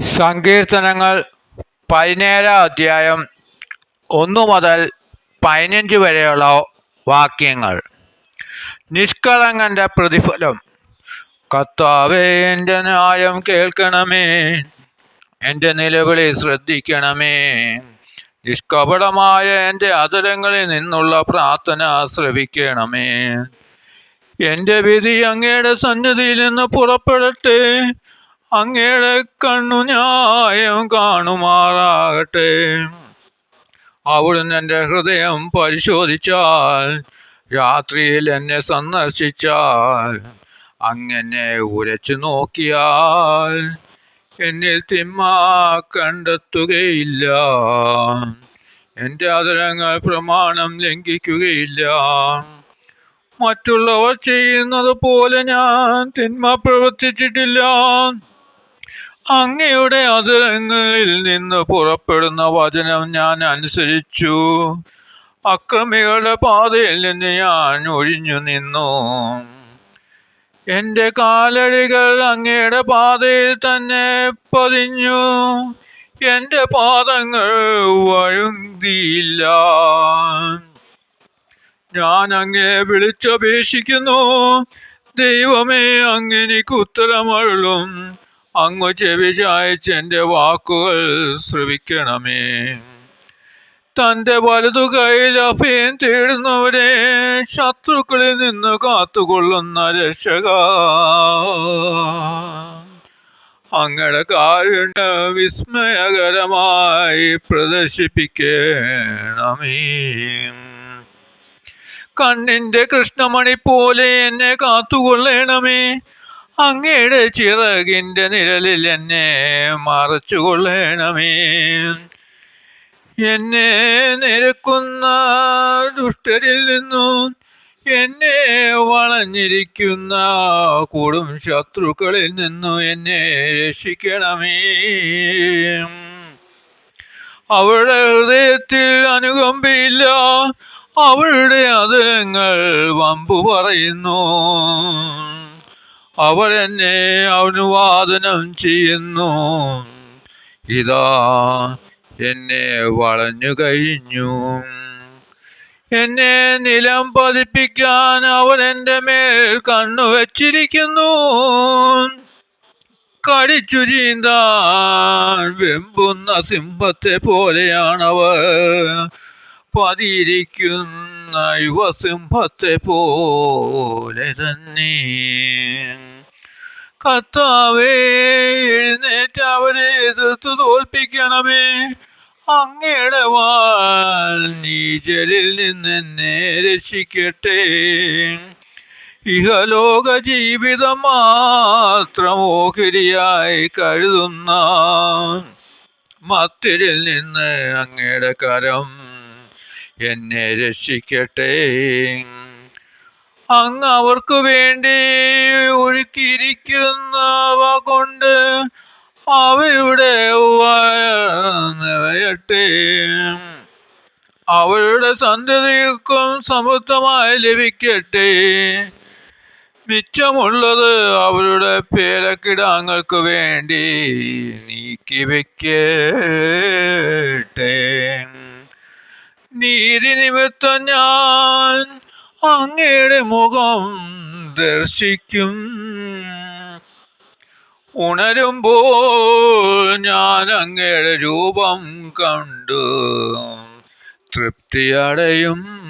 സങ്കീർത്തനങ്ങൾ പതിനേഴാം അധ്യായം ഒന്നു മുതൽ പതിനഞ്ച് വരെയുള്ള വാക്യങ്ങൾ. നിഷ്കളങ്കന്റെ പ്രതിഫലം. കർത്താവേ എന്റെ ന്യായം കേൾക്കണമേ. എന്റെ നിലവിളി ശ്രദ്ധിക്കണമേ. നിഷ്കപടമായ എന്റെ അതരങ്ങളിൽ നിന്നുള്ള പ്രാർത്ഥന ശ്രവിക്കണമേ. എന്റെ വിധി അങ്ങയുടെ സന്നിധിയിൽ നിന്ന് പുറപ്പെടട്ടെ. അങ്ങയുടെ കണ്ണു ന്യായം കാണുമാറാകട്ടെ. അവിടുന്ന് എന്റെ ഹൃദയം പരിശോധിച്ചാൽ രാത്രിയിൽ എന്നെ സന്ദർശിച്ചാൽ അങ്ങനെ ഉരച്ചു നോക്കിയാൽ എന്നിൽ തിന്മ കണ്ടെത്തുകയില്ല. എന്റെ അതരങ്ങൾ പ്രമാണം ലംഘിക്കുകയില്ല. മറ്റുള്ളവർ ചെയ്യുന്നത് പോലെ ഞാൻ തിന്മ പ്രവർത്തിച്ചിട്ടില്ല. അങ്ങയുടെ അതിരങ്ങളിൽ നിന്ന് പുറപ്പെടുന്ന വചനം ഞാൻ അനുസരിച്ചു. അക്രമികളുടെ പാതയിൽ നിന്ന് ഞാൻ ഒഴിഞ്ഞു നിന്നു. എന്റെ കാലടികൾ അങ്ങയുടെ പാതയിൽ തന്നെ പതിഞ്ഞു. എന്റെ പാദങ്ങൾ വഴുതിയില്ല. ഞാൻ അങ്ങേ വിളിച്ചപേക്ഷിക്കുന്നു. ദൈവമേ അങ്ങനെ ഉത്തരമരുളും. അങ്ങ് ചെവി വാക്കുകൾ ശ്രവിക്കണമേ. തന്റെ വലതു കയ്യിൽ അഭയം തേടുന്നവരെ ശത്രുക്കളിൽ നിന്ന് കാത്തുകൊള്ളുന്ന രക്ഷക. അങ്ങയുടെ കാരുണ്യ വിസ്മയകരമായി പ്രദർശിപ്പിക്കണമേ. കണ്ണിന്റെ കൃഷ്ണമണി പോലെ എന്നെ കാത്തുകൊള്ളണമേ. അങ്ങയുടെ ചിറകിന്റെ നിഴലിൽ എന്നെ മറച്ചുകൊള്ളണമേ. എന്നെ നിരക്കുന്ന ദുഷ്ടരിൽ നിന്നും എന്നെ വളഞ്ഞിരിക്കുന്ന കൂടും ശത്രുക്കളിൽ നിന്നും എന്നെ രക്ഷിക്കണമേ. അവളുടെ ഹൃദയത്തിൽ അനുകമ്പയില്ല അവളുടെ അതരങ്ങൾ വമ്പു പറയുന്നു. അവൾ എന്നെ അനുവാദനം ചെയ്യുന്നു. ഇതാ എന്നെ വളഞ്ഞു കഴിഞ്ഞു. എന്നെ നിലം പതിപ്പിക്കാൻ അവൻ എന്റെ മേൽ കണ്ണു വച്ചിരിക്കുന്നു. കടിച്ചു ചീന്താൻ വെമ്പുന്ന സിംഹത്തെ പോലെയാണവർ പതിയിരിക്കുന്ന. യുവസിംഹത്തെ പോലെ തന്നെ. കർത്താവേ എഴുന്നേറ്റ് അവരെ എതിർത്ത് തോൽപ്പിക്കണമേ. അങ്ങയുടെ വാൽ നീചലിൽ നിന്ന് എന്നെ രക്ഷിക്കട്ടെ. ഇഹലോക ജീവിതം മാത്രം ഓഹരിയായി കരുതുന്ന മത്തിരിൽ നിന്ന് അങ്ങയുടെ കരം എന്നെ രക്ഷിക്കട്ടെ. അങ്ങ് അവർക്കു വേണ്ടി ഒഴുക്കിയിരിക്കുന്നവ കൊണ്ട് അവയുടെ നിറയട്ടെ. അവരുടെ സന്തതിക്കും സമൃദ്ധമായി ലഭിക്കട്ടെ. മിച്ചമുള്ളത് അവരുടെ പേരക്കിടാങ്ങൾക്ക് വേണ്ടി നീക്കി വെക്കട്ടെ നിമിത്തം ഞാൻ അങ്ങയുടെ മുഖം ദർശിക്കും. ഉണരുമ്പോൾ ഞാൻ അങ്ങയുടെ രൂപം കണ്ടു. തൃപ്തിയടയും